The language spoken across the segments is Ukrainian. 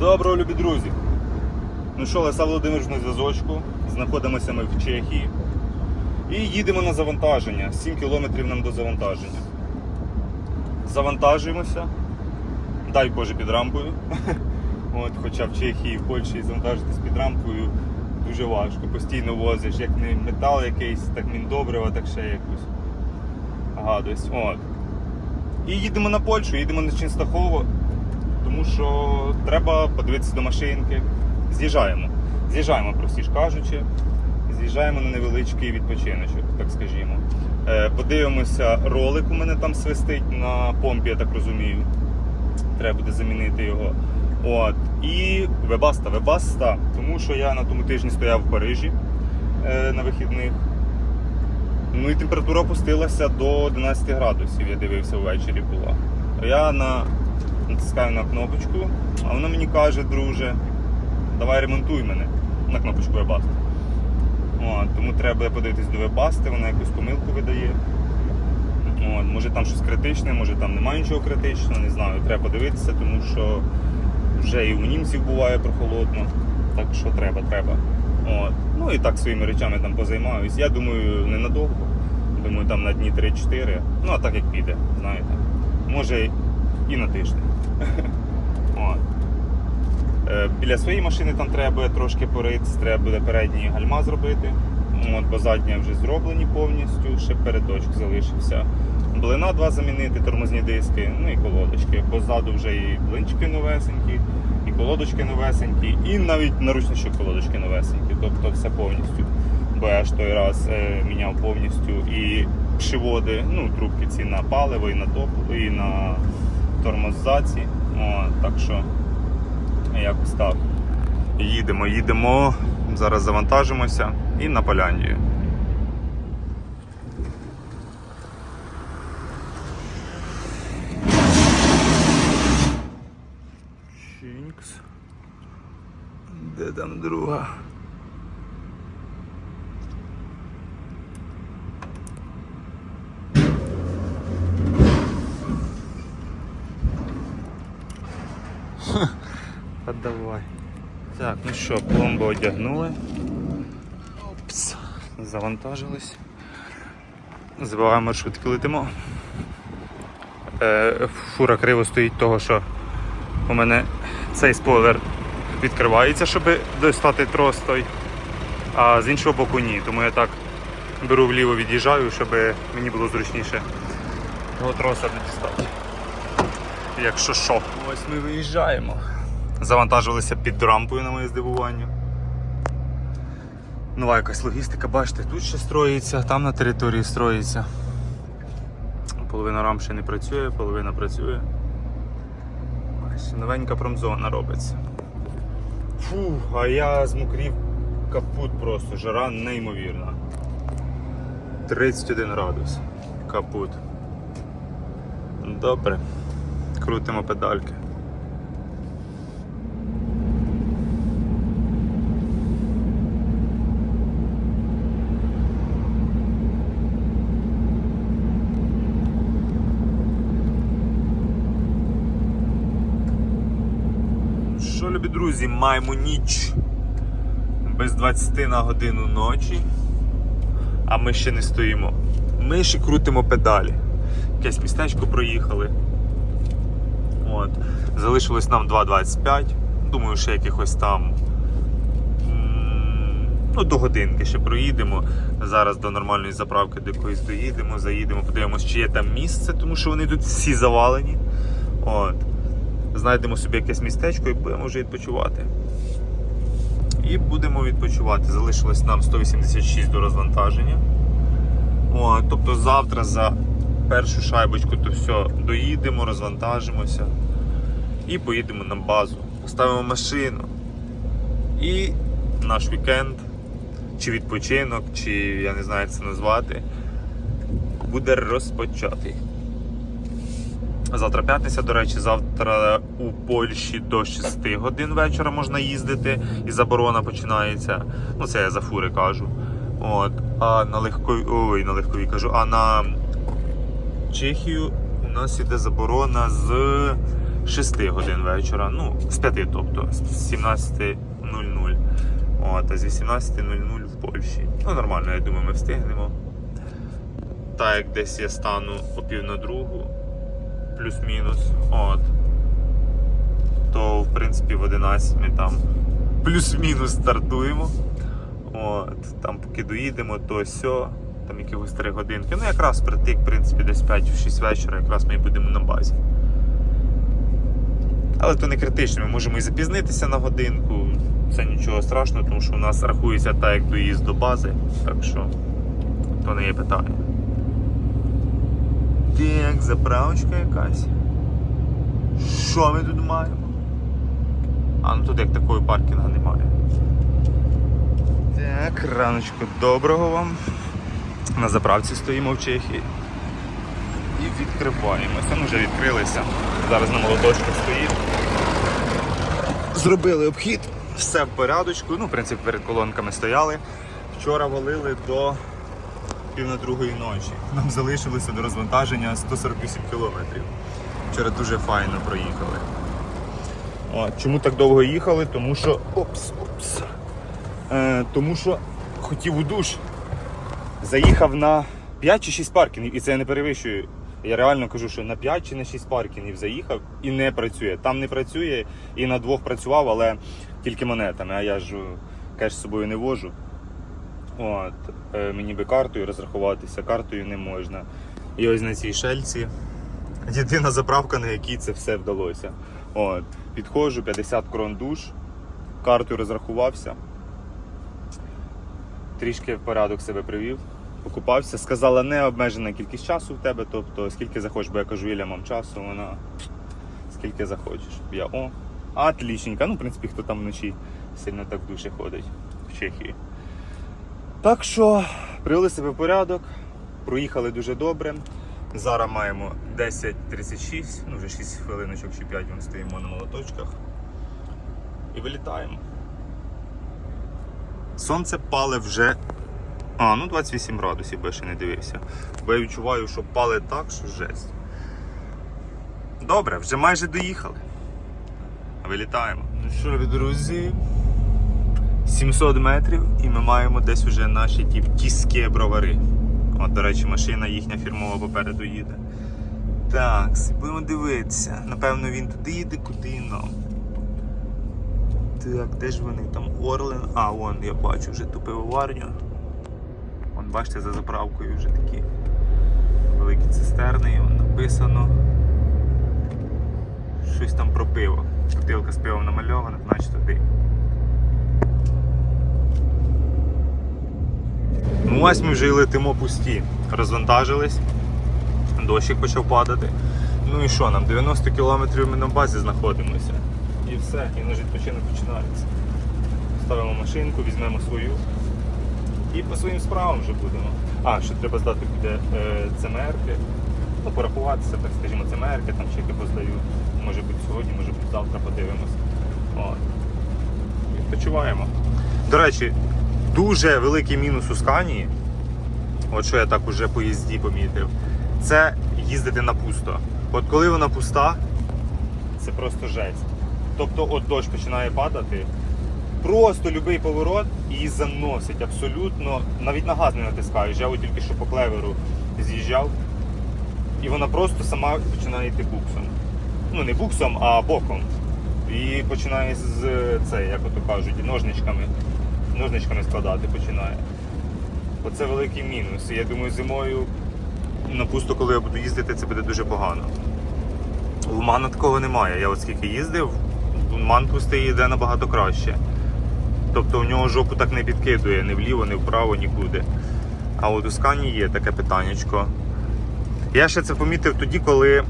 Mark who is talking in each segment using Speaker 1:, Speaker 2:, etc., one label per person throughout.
Speaker 1: доброго, любі друзі! Ну що, Леса Володимирович на зв'язочку. Знаходимося ми в Чехії. І їдемо на завантаження. 7 кілометрів нам до завантаження. Завантажуємося. Дай Боже під рампою. От, хоча в Чехії, в Польщі завантажитись під рампою дуже важко. Постійно возиш, як не метал якийсь, так міндобрива, так ще якусь гадость. От. І їдемо на Польщу, їдемо на Ченстахово, тому що треба подивитися до машинки. З'їжджаємо. З'їжджаємо, простіше кажучи. З'їжджаємо на невеличкий відпочиночок, так скажімо. Е, Подивимося, ролик у мене там свистить на помпі, я так розумію. Треба буде замінити його. От. І вебаста, вебаста, тому що я на тому тижні стояв в Парижі е, на вихідних. Ну і температура опустилася до 11 градусів, я дивився ввечері була. Я на... натискаю на кнопочку, а вона мені каже, друже, давай ремонтуй мене на кнопочку. От, тому треба подивитись до Webaста, вона якусь помилку видає. От, може там щось критичне, може там немає нічого критичного, не знаю. Треба подивитися, тому що вже і у німців буває прохолодно. Так що треба, треба. От. Ну і так своїми речами там позаймаюсь. Я думаю, ненадовго. Думаю, там на дні 3-4. Ну, а так як піде, знаєте. Може і на тиждень. От. Е, Біля своєї машини там треба буде трошки поритися, треба буде передній гальма зробити. От, бо задні вже зроблені повністю, ще передочок залишився. Блина два замінити, тормозні диски, ну і колодочки. Позаду вже і блинчики новесенькі, і колодочки новесенькі, і навіть наручничок колодочки новесенькі. Тобто все повністю. Бо я ж той раз е, міняв повністю і пшиводи, ну, трубки ці на паливо, і на топ, і на тормозаці. О, так що якось так. Їдемо, їдемо. Зараз завантажимося і на Поляндію. Де там друга? Давай. Так, ну що, пломбу одягнули. Опс. Завантажились. Забиваємо маршрутки, летимо. Е, фура криво стоїть того, що у мене цей спойлер відкривається, щоб достати трос той, а з іншого боку ні. Тому я так беру вліво, від'їжджаю, щоб мені було зручніше його троса дістати. Якщо що. Ось ми виїжджаємо. Завантажилися під рампою на моє здивування. Нова якась логістика, бачите, тут ще строїться, там на території строїться. Половина рамп ще не працює, половина працює. Ось новенька промзона робиться. Фу, а я змокрів капут просто, жара неймовірна. 31 градус. Капут. Добре. Крутимо педальки. Що, любі друзі, маємо ніч без 20 на годину ночі, а ми ще не стоїмо. Ми ще крутимо педалі. Якесь містечко проїхали. От. Залишилось нам 2.25. Думаю, ще якихось там. Ну, до годинки ще проїдемо. Зараз до нормальної заправки до якоїсь доїдемо, заїдемо, подивимося, чи є там місце, тому що вони тут всі завалені. От. Знайдемо собі якесь містечко і будемо вже відпочивати. І будемо відпочивати. Залишилось нам 186 до розвантаження. О, тобто завтра за першу шайбочку то все доїдемо, розвантажимося і поїдемо на базу. Поставимо машину. І наш вікенд, чи відпочинок, чи я не знаю, як це назвати, буде розпочатий. Завтра п'ятниця, до речі, завтра у Польщі до 6 годин вечора можна їздити і заборона починається. Ну, це я за фури кажу. От. А на легкові. Ой, на легкові кажу, а на Чехію у нас іде заборона з 6 годин вечора. Ну, з 5, тобто, з 17.00. От, а з 18.00 в Польщі. Ну, нормально, я думаю, ми встигнемо. Так як десь я стану о пів на другу, плюс-мінус. От. То, в принципі, в 11 ми там плюс-мінус стартуємо. От, там поки доїдемо, то сьо, там якихось 3 годинки. Ну, якраз притик, в принципі, десь 5-6 вечора, якраз ми і будемо на базі. Але то не критично, ми можемо і запізнитися на годинку. Це нічого страшного, тому що у нас рахується так, як доїзд до бази. Так що то не є питання. Так, заправочка якась. Що ми тут маємо? А, ну тут як такої паркінга немає. Так, раночку доброго вам. На заправці стоїмо в Чехії. І відкриваємося. Ми вже відкрилися. Зараз на молоточках стоїть. Зробили обхід, все в порядочку. Ну, в принципі, перед колонками стояли. Вчора валили до пів на другої ночі. Нам залишилося до розвантаження 148 кілометрів. Вчора дуже файно проїхали. О, чому так довго їхали? Тому що. Опс, опс. Е, тому що хотів у душ. Заїхав на 5 чи 6 паркінгів, і це я не перевищую. Я реально кажу, що на 5 чи на 6 паркінгів заїхав і не працює. Там не працює і на двох працював, але тільки монетами. А я ж е, кеш з собою не вожу. От, е, мені би картою розрахуватися, картою не можна. І ось на цій шельці єдина заправка, на якій це все вдалося. От, підходжу, 50 крон душ, картою розрахувався. Трішки в порядок себе привів, покупався. Сказала, не обмежена кількість часу в тебе, тобто скільки захочеш, бо я кажу, Іля, мам часу, вона скільки захочеш. Я о, отлічненько. Ну, в принципі, хто там вночі сильно так в душі ходить в Чехії. Так що привели себе в порядок, проїхали дуже добре. Зараз маємо 10.36, ну вже 6 хвилиночок чи 5 ми стоїмо на молоточках. І вилітаємо. Сонце пале вже. А, ну 28 градусів, бо я ще не дивився. Бо я відчуваю, що пале так, що жесть. Добре, вже майже доїхали. Вилітаємо. Ну що, друзі, 700 метрів і ми маємо десь уже наші ті тіскі бровари. От, до речі, машина їхня фірмова попереду їде. Так, будемо дивитися. Напевно, він туди їде, куди нам. Так, де ж вони? Там Орлен. А, вон, я бачу вже ту пивоварню. Вон, бачите, за заправкою вже такі великі цистерни, і написано. Щось там про пиво. Бутилка з пивом намальована, значить туди. Ну ось ми вже й летимо пусті. Розвантажились, дощик почав падати. Ну і що, нам 90 кілометрів ми на базі знаходимося. І все, і наш відпочинок починається. Ставимо машинку, візьмемо свою і по своїм справам вже будемо. А, ще треба здати буде е, ЦМРки. Ну, порахуватися, так скажімо, ЦМРки, там чеки поздаю. Може бути сьогодні, може бути завтра подивимось. Відпочиваємо. До речі, дуже великий мінус у Сканії, от що я так уже по їзді помітив, це їздити на пусто. От коли вона пуста, це просто жесть. Тобто, от дощ починає падати, просто будь-який поворот її заносить абсолютно, навіть на газ не натискаєш. Я от тільки що по клеверу з'їжджав, і вона просто сама починає йти буксом. Ну не буксом, а боком. І починає з це, як ото кажуть, ножничками. Ножничками складати починає. Оце великий мінус. Я думаю, зимою на пусто, коли я буду їздити, це буде дуже погано. У Мана такого немає. Я от скільки їздив, Ман пустий йде набагато краще. Тобто у нього жопу так не підкидує ні вліво, ні вправо, нікуди. А у Скані є таке питаннячко. Я ще це помітив тоді, коли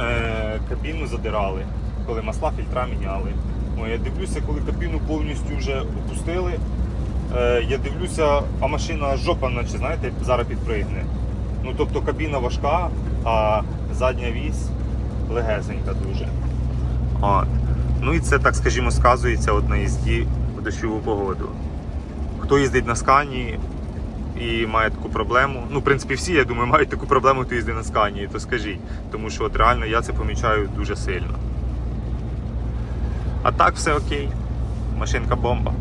Speaker 1: е, кабіну задирали, коли масла фільтра міняли. О, я дивлюся, коли кабіну повністю вже опустили. Е, я дивлюся, а машина жопа, наче знаєте, зараз підпригне. Ну тобто кабіна важка, а задня вісь легесенька дуже. От. Ну і це, так скажімо, сказується от на їзді в дощову погоду. Хто їздить на скані, і має таку проблему. Ну, в принципі, всі, я думаю, мають таку проблему, хто їздить на скані, то скажіть. Тому що от реально я це помічаю дуже сильно. А так все окей. Машинка бомба.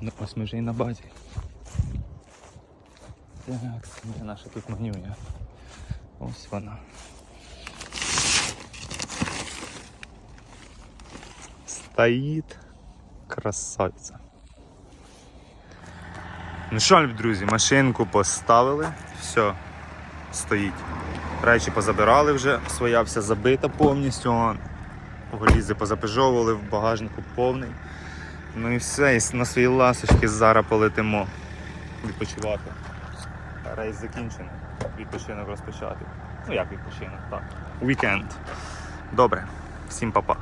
Speaker 1: Ну, ось ми вже і на базі. Так, де наша тут манюня? Ось вона. Стоїть красавиця. Ну що, друзі, машинку поставили, все, стоїть. Речі позабирали вже, своя вся забита повністю. Голізи позапижовували, в багажнику повний. Ну і все, і на свої ласочки зараз полетимо відпочивати. Рейс закінчений. Відпочинок розпочати. Ну як відпочинок, так. Вікенд. Добре, всім па-па.